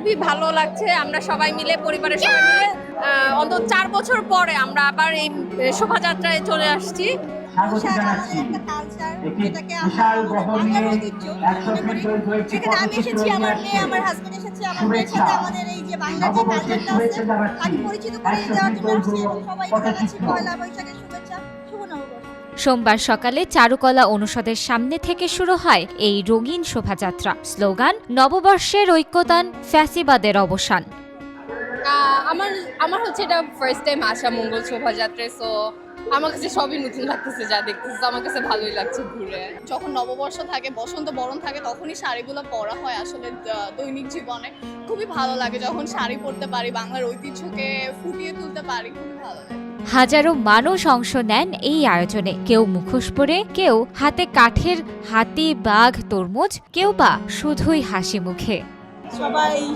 খুবই ভালো লাগছে। আমরা সবাই মিলে পরিবারের সবাই মিলে আহ, অন্তত চার বছর পরে আমরা আবার এই শোভাযাত্রায় চলে আসছি। আমি এসেছি আমার মেয়ে আমার হাজবেন্ড এসেছে আমার মেয়ের সাথে আমাদের এই যে বাংলার যে কালচারটা আছে জানাচ্ছি। পরিচিত করে দেওয়ার জন্য আসছি এবং সবাইকে জানাচ্ছি পয়লা বৈশাখের শুভেচ্ছা। শুভ নববর্ষ। সোমবার সকালে চারুকলা অনুষদের সামনে থেকে শুরু হয় এই রঙিন শোভাযাত্রা। স্লোগান নববর্ষের ঐক্যতান ফ্যাসিবাদের অবসান। আমার আমার হচ্ছে এটা ফার্স্ট টাইম আসা মঙ্গল শোভাযাত্রায় সো আমার কাছে সবই নতুন লাগতেছে যা দেখতেছে আমার কাছে ভালোই লাগছে ঘুরে। যখন নববর্ষ থাকে বসন্ত বরণ থাকে তখনই শাড়িগুলো পরা হয় আসলে দৈনিক জীবনে। খুবই ভালো লাগে যখন শাড়ি পরতে পারি বাংলার ঐতিহ্যকে ফুটিয়ে তুলতে পারি খুবই ভালো লাগে। হাজারো মানুষ অংশ নেন এই আয়োজনে। কেউ মুখোশ পরে, কেউ হাতে কাঠের হাতি, বাঘ, তরমুজ, কেউ বা শুধুই হাসি মুখে। সবাই